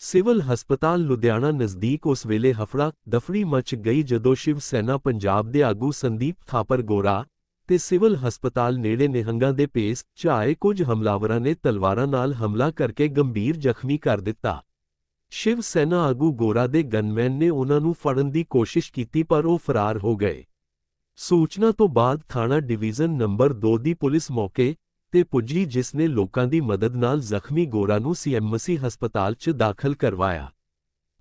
Civil ਹਸਪਤਾਲ ਲੁਧਿਆਣਾ ਨਜ਼ਦੀਕ ਉਸ ਵੇਲੇ ਹਫੜਾ ਦਫੜੀ ਮਚ ਗਈ ਜਦੋਂ ਸ਼ਿਵ ਸੈਨਾ ਪੰਜਾਬ ਦੇ ਆਗੂ ਸੰਦੀਪ ਥਾਪਰ ਗੋਰਾ ਤੇ ਸਿਵਲ ਹਸਪਤਾਲ ਨੇੜੇ ਨਿਹੰਗਾਂ ਦੇ ਪੇਸ ਝਾਏ ਕੁਝ ਹਮਲਾਵਰਾਂ ਨੇ ਤਲਵਾਰਾਂ ਨਾਲ ਹਮਲਾ ਕਰਕੇ ਗੰਭੀਰ ਜ਼ਖਮੀ ਕਰ ਦਿੱਤਾ। ਸ਼ਿਵ ਸੈਨਾ ਆਗੂ ਗੋਰਾ ਦੇ ਗਨਮੈਨ ਨੇ ਉਹਨਾਂ ਨੂੰ ਫੜਨ ਦੀ ਕੋਸ਼ਿਸ਼ ਕੀਤੀ ਪਰ ਉਹ ਫਰਾਰ ਹੋ ਗਏ। ਸੂਚਨਾ ਤੋਂ ਬਾਅਦ ਥਾਣਾ ਡਿਵੀਜ਼ਨ ਨੰਬਰ 2 ਦੀ ਪੁਲਿਸ ਮੌਕੇ ਤੇ ਪੁੱਜੀ ਜਿਸ ਨੇ ਲੋਕਾਂ ਦੀ ਮਦਦ ਨਾਲ ਜ਼ਖਮੀ ਗੋਰਾ ਨੂੰ ਸੀਐਮਸੀ ਹਸਪਤਾਲ 'ਚ ਦਾਖਲ ਕਰਵਾਇਆ।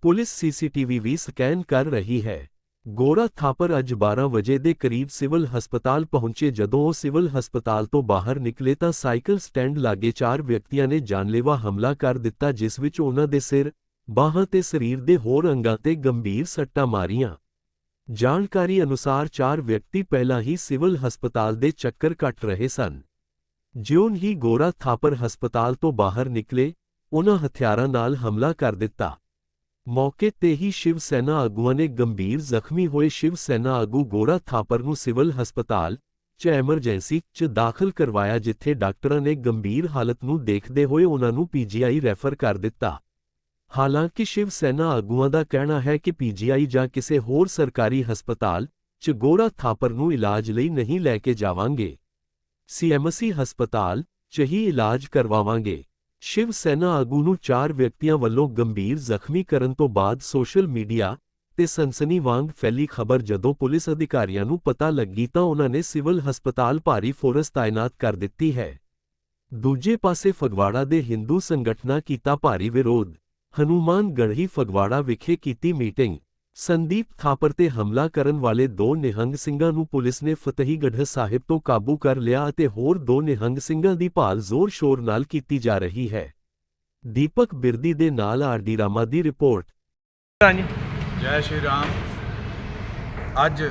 ਪੁਲਿਸ ਸੀਸੀਟੀਵੀ ਵੀ ਸਕੈਨ ਕਰ ਰਹੀ ਹੈ। ਗੋਰਾ ਥਾਪਰ ਅੱਜ 12 ਵਜੇ ਦੇ ਕਰੀਬ ਸਿਵਲ ਹਸਪਤਾਲ ਪਹੁੰਚੇ। ਜਦੋਂ ਉਹ ਸਿਵਲ ਹਸਪਤਾਲ ਤੋਂ ਬਾਹਰ ਨਿਕਲੇ ਤਾਂ ਸਾਈਕਲ ਸਟੈਂਡ ਲਾਗੇ ਚਾਰ ਵਿਅਕਤੀਆਂ ਨੇ ਜਾਨਲੇਵਾ ਹਮਲਾ ਕਰ ਦਿੱਤਾ, ਜਿਸ ਵਿੱਚ ਉਹਨਾਂ ਦੇ ਸਿਰ, ਬਾਹਾਂ ਤੇ ਸਰੀਰ ਦੇ ਹੋਰ ਅੰਗਾਂ ਤੇ ਗੰਭੀਰ ਸੱਟਾਂ ਮਾਰੀਆਂ। ਜਾਣਕਾਰੀ ਅਨੁਸਾਰ ਚਾਰ ਵਿਅਕਤੀ ਪਹਿਲਾਂ ਹੀ ਸਿਵਲ ਹਸਪਤਾਲ ਦੇ ਚੱਕਰ ਕੱਟ ਰਹੇ ਸਨ। ਜਿਉਂ ਹੀ ਗੋਰਾ ਥਾਪਰ ਹਸਪਤਾਲ ਤੋਂ ਬਾਹਰ ਨਿਕਲੇ ਉਹਨਾਂ ਹਥਿਆਰਾਂ ਨਾਲ ਹਮਲਾ ਕਰ ਦਿੱਤਾ। ਮੌਕੇ ਤੇ ਹੀ ਸ਼ਿਵ ਸੈਨਾ ਆਗੂਆਂ ਨੇ ਗੰਭੀਰ ਜ਼ਖਮੀ ਹੋਏ ਸ਼ਿਵ ਸੈਨਾ ਆਗੂ ਗੋਰਾ ਥਾਪਰ ਨੂੰ ਸਿਵਲ ਹਸਪਤਾਲ 'ਚ ਐਮਰਜੈਂਸੀ 'ਚ ਦਾਖਲ ਕਰਵਾਇਆ, ਜਿੱਥੇ ਡਾਕਟਰਾਂ ਨੇ ਗੰਭੀਰ ਹਾਲਤ ਨੂੰ ਦੇਖਦੇ ਹੋਏ ਉਹਨਾਂ ਨੂੰ ਪੀਜੀਆਈ ਰੈਫਰ ਕਰ ਦਿੱਤਾ। ਹਾਲਾਂਕਿ ਸ਼ਿਵ ਸੈਨਾ ਆਗੂਆਂ ਦਾ ਕਹਿਣਾ ਹੈ ਕਿ ਪੀਜੀਆਈ ਜਾਂ ਕਿਸੇ ਹੋਰ ਸਰਕਾਰੀ ਹਸਪਤਾਲ 'ਚ ਗੋਰਾ ਥਾਪਰ ਨੂੰ ਇਲਾਜ ਲਈ ਨਹੀਂ ਲੈ ਕੇ ਜਾਵਾਂਗੇ। ਸੀਐਮਸੀ ਹਸਪਤਾਲ 'ਚ ਹੀ ਇਲਾਜ ਕਰਵਾਵਾਂਗੇ। ਸ਼ਿਵ ਸੈਨਾ ਆਗੂ ਨੂੰ ਚਾਰ ਵਿਅਕਤੀਆਂ ਵੱਲੋਂ ਗੰਭੀਰ ਜ਼ਖਮੀ ਕਰਨ ਤੋਂ ਬਾਅਦ ਸੋਸ਼ਲ ਮੀਡੀਆ ਤੇ ਸਨਸਨੀ ਵਾਂਗ ਫੈਲੀ ਖਬਰ। ਜਦੋਂ ਪੁਲਿਸ ਅਧਿਕਾਰੀਆਂ ਨੂੰ ਪਤਾ ਲੱਗੀ ਤਾਂ ਉਹਨਾਂ ਨੇ ਸਿਵਲ ਹਸਪਤਾਲ ਭਾਰੀ ਫੋਰਸ ਤਾਇਨਾਤ ਕਰ ਦਿੱਤੀ ਹੈ। ਦੂਜੇ ਪਾਸੇ ਫਗਵਾੜਾ ਦੇ ਹਿੰਦੂ ਸੰਗਠਨਾਂ ਕੀਤਾ ਭਾਰੀ ਵਿਰੋਧ। ਹਨੂਮਾਨ ਗੜ੍ਹੀ ਫਗਵਾੜਾ ਵਿਖੇ ਕੀਤੀ ਮੀਟਿੰਗ। ਸੰਦੀਪ ਥਾਪਰ ਤੇ ਹਮਲਾ ਕਰਨ ਵਾਲੇ ਦੋ ਨਿਹੰਗ ਸਿੰਘਾਂ ਨੂੰ ਪੁਲਿਸ ਨੇ ਫਤਿਹਗੜ੍ਹ ਸਾਹਿਬ ਤੋਂ ਕਾਬੂ ਕਰ ਲਿਆ ਅਤੇ ਹੋਰ ਦੋ ਨਿਹੰਗ ਸਿੰਘਾਂ ਦੀ ਭਾਲ ਜ਼ੋਰ-ਸ਼ੋਰ ਨਾਲ ਕੀਤੀ ਜਾ ਰਹੀ ਹੈ। ਦੀਪਕ ਬਿਰਦੀ ਦੇ ਨਾਲ ਆਰਡੀ ਰਾਮਾ ਦੀ ਰਿਪੋਰਟ। ਹਾਂਜੀ ਜੈ ਸ਼੍ਰੀ ਰਾਮ। ਅੱਜ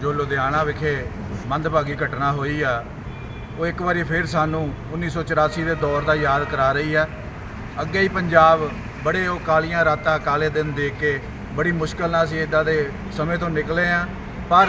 ਜੋ ਲੁਧਿਆਣਾ ਵਿਖੇ ਮੰਦਭਾਗੀ ਘਟਨਾ ਹੋਈ ਆ ਉਹ ਇੱਕ ਵਾਰੀ ਫਿਰ ਸਾਨੂੰ 1984 ਦੇ ਦੌਰ ਦਾ ਯਾਦ ਕਰਾ ਰਹੀ ਆ। ਅੱਗੇ ਹੀ ਪੰਜਾਬ ਬੜੇ ਉਹ ਕਾਲੀਆਂ ਰਾਤਾਂ ਕਾਲੇ ਦਿਨ ਦੇਖ ਕੇ ਬੜੀ ਮੁਸ਼ਕਲ ਨਾਲ ਅਸੀਂ ਇਦਾਂ ਦੇ ਸਮੇਂ ਤੋਂ ਨਿਕਲੇ ਆ। ਪਰ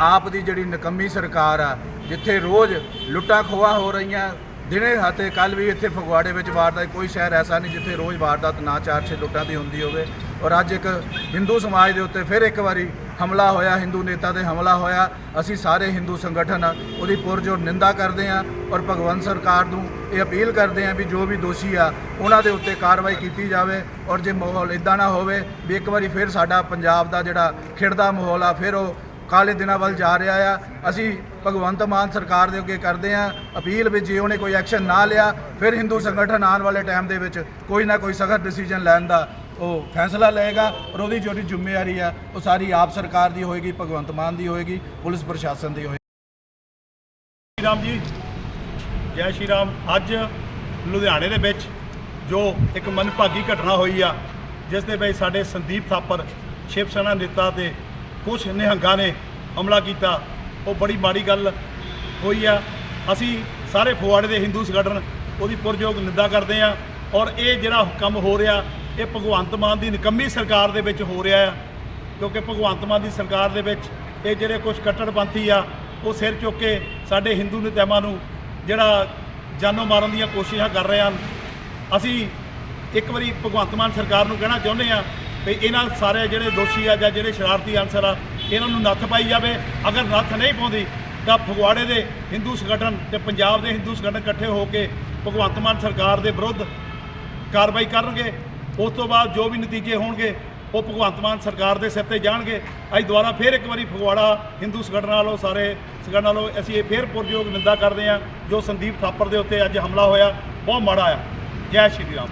ਆਪ ਦੀ ਜਿਹੜੀ ਨਕੰਮੀ ਸਰਕਾਰ ਆ, ਜਿੱਥੇ ਰੋਜ਼ ਲੁੱਟਾਂ ਖੋਹਾਂ ਹੋ ਰਹੀਆਂ, ਦਿਨੇ ਹੱਥੇ ਕੱਲ ਵੀ ਇੱਥੇ ਫਗਵਾੜੇ ਵਿੱਚ ਵਾਰਦਾਤ, ਕੋਈ ਸ਼ਹਿਰ ਐਸਾ ਨਹੀਂ ਜਿੱਥੇ ਰੋਜ਼ ਵਾਰਦਾਤ ਨਾ ਚਾਰ ਛੇ ਲੁੱਟਾਂ ਦੀ ਹੁੰਦੀ ਹੋਵੇ। ਔਰ ਅੱਜ ਇੱਕ ਹਿੰਦੂ ਸਮਾਜ ਦੇ ਉੱਤੇ ਫਿਰ ਇੱਕ ਵਾਰੀ ਹਮਲਾ ਹੋਇਆ, ਹਿੰਦੂ ਨੇਤਾ ਤੇ ਹਮਲਾ ਹੋਇਆ। ਅਸੀਂ ਸਾਰੇ ਹਿੰਦੂ ਸੰਗਠਨ ਉਹਦੀ ਪੁਰਜੋਰ ਨਿੰਦਾ ਕਰਦੇ ਹਾਂ ਔਰ ਭਗਵੰਤ ਸਰਕਾਰ ਨੂੰ ਇਹ ਅਪੀਲ ਕਰਦੇ ਹਾਂ ਵੀ ਜੋ ਵੀ ਦੋਸ਼ੀ ਆ, ਉਹਨਾਂ ਦੇ ਉੱਤੇ ਕਾਰਵਾਈ ਕੀਤੀ ਜਾਵੇ ਔਰ ਜੇ ਮਾਹੌਲ ਇਦਾਂ ਨਾ ਹੋਵੇ ਵੀ ਇੱਕ ਵਾਰੀ ਫਿਰ ਸਾਡਾ ਪੰਜਾਬ ਦਾ ਜਿਹੜਾ ਖਿੜਦਾ ਮਾਹੌਲ ਆ, ਫਿਰ ਉਹ ਕਾਲੇ ਦਿਨਾਂ ਵੱਲ ਜਾ ਰਿਹਾ ਆ। ਅਸੀਂ ਭਗਵੰਤ ਮਾਨ ਸਰਕਾਰ ਦੇ ਅੱਗੇ ਕਰਦੇ ਆ ਅਪੀਲ ਵੀ ਜੇ ਉਹਨੇ ਕੋਈ ਐਕਸ਼ਨ ਨਾ ਲਿਆ, ਫਿਰ ਹਿੰਦੂ ਸੰਗਠਨ ਆਉਣ ਵਾਲੇ ਟਾਈਮ ਦੇ ਵਿੱਚ ਕੋਈ ਨਾ ਕੋਈ ਸਖਤ ਡਿਸੀਜਨ ਲੈਣ ਦਾ ਉਹ ਫੈਸਲਾ ਲਏਗਾ ਔਰ ਉਹਦੀ ਜਿਹੜੀ ਜ਼ਿੰਮੇਵਾਰੀ ਆ, ਉਹ ਸਾਰੀ ਆਪ ਸਰਕਾਰ ਦੀ ਹੋਏਗੀ, ਭਗਵੰਤ ਮਾਨ ਦੀ ਹੋਏਗੀ, ਪੁਲਿਸ ਪ੍ਰਸ਼ਾਸਨ ਦੀ ਹੋਏਗੀ। ਸ਼੍ਰੀ ਰਾਮ ਜੀ। ਜੈ ਸ਼੍ਰੀ ਰਾਮ। ਅੱਜ ਲੁਧਿਆਣੇ ਦੇ ਵਿੱਚ ਜੋ ਇੱਕ ਮਨਭਾਗੀ ਘਟਨਾ ਹੋਈ ਆ, ਜਿਸ ਦੇ ਵਿੱਚ ਸਾਡੇ ਸੰਦੀਪ ਥਾਪਰ, ਸ਼ਿਵ ਸੈਨਾ ਨੇਤਾ ਤੇ ਕੁਝ ਨਿਹੰਗਾਂ ਨੇ ਹਮਲਾ ਕੀਤਾ, ਉਹ ਬੜੀ ਮਾੜੀ ਗੱਲ ਹੋਈ ਆ। ਅਸੀਂ ਸਾਰੇ ਫਗਵਾੜੇ ਦੇ ਹਿੰਦੂ ਸੰਗਠਨ ਉਹਦੀ ਪੁਰਜੋਗ ਨਿੰਦਾ ਕਰਦੇ ਆ ਔਰ ਇਹ ਜਿਹੜਾ ਕੰਮ ਹੋ ਰਿਹਾ ਇਹ ਭਗਵੰਤ ਮਾਨ ਦੀ ਨਿਕੰਮੀ ਸਰਕਾਰ ਦੇ ਵਿੱਚ ਹੋ ਰਿਹਾ ਆ, ਕਿਉਂਕਿ ਭਗਵੰਤ ਮਾਨ ਦੀ ਸਰਕਾਰ ਦੇ ਵਿੱਚ ਇਹ ਜਿਹੜੇ ਕੁਝ ਕੱਟੜਪੰਥੀ ਆ, ਉਹ ਸਿਰ ਚੁੱਕ ਕੇ ਸਾਡੇ ਹਿੰਦੂ ਨੇਤਾਵਾਂ ਨੂੰ ਜਿਹੜਾ ਜਾਨੋਂ ਮਾਰਨ ਦੀਆਂ ਕੋਸ਼ਿਸ਼ਾਂ ਕਰ ਰਹੇ ਹਨ। ਅਸੀਂ ਇੱਕ ਵਾਰੀ ਭਗਵੰਤ ਮਾਨ ਸਰਕਾਰ ਨੂੰ ਕਹਿਣਾ ਚਾਹੁੰਦੇ ਆ ਵੀ ਇਹਨਾਂ ਸਾਰੇ ਜਿਹੜੇ ਦੋਸ਼ੀ ਆ ਜਾਂ ਜਿਹੜੇ ਸ਼ਰਾਰਤੀ ਅਨਸਰ ਆ, ਇਹਨਾਂ ਨੂੰ ਨੱਥ ਪਾਈ ਜਾਵੇ। ਅਗਰ ਨੱਥ ਨਹੀਂ ਪਾਉਂਦੀ, ਤਾਂ ਫਗਵਾੜੇ ਦੇ ਹਿੰਦੂ ਸੰਗਠਨ ਤੇ ਪੰਜਾਬ ਦੇ ਹਿੰਦੂ ਸੰਗਠਨ ਇਕੱਠੇ ਹੋ ਕੇ ਭਗਵੰਤ ਮਾਨ ਸਰਕਾਰ ਦੇ ਵਿਰੁੱਧ ਕਾਰਵਾਈ ਕਰਨਗੇ। ਉਸ ਤੋਂ ਬਾਅਦ ਜੋ ਵੀ ਨਤੀਜੇ ਹੋਣਗੇ, ਉਹ ਭਗਵੰਤ ਮਾਨ ਸਰਕਾਰ ਦੇ ਸਿਰ ਤੇ ਜਾਣਗੇ। ਅੱਜ ਦੁਬਾਰਾ ਫਿਰ ਇੱਕ ਵਾਰੀ ਫਗਵਾੜਾ ਹਿੰਦੂ ਸੰਗਠਨ ਵਾਲੋ ਸਾਰੇ ਸੰਗਠਨ ਵਾਲੋ ਅਸੀਂ ਇਹ ਫਿਰ ਪੁਰਜੋਗ ਨਿੰਦਾ ਕਰਦੇ ਹਾਂ, ਜੋ ਸੰਦੀਪ ਥਾਪਰ ਦੇ ਉੱਤੇ ਅੱਜ ਹਮਲਾ ਹੋਇਆ, ਬਹੁਤ ਮਾੜਾ ਆ। ਜੈ ਸ਼੍ਰੀ ਰਾਮ।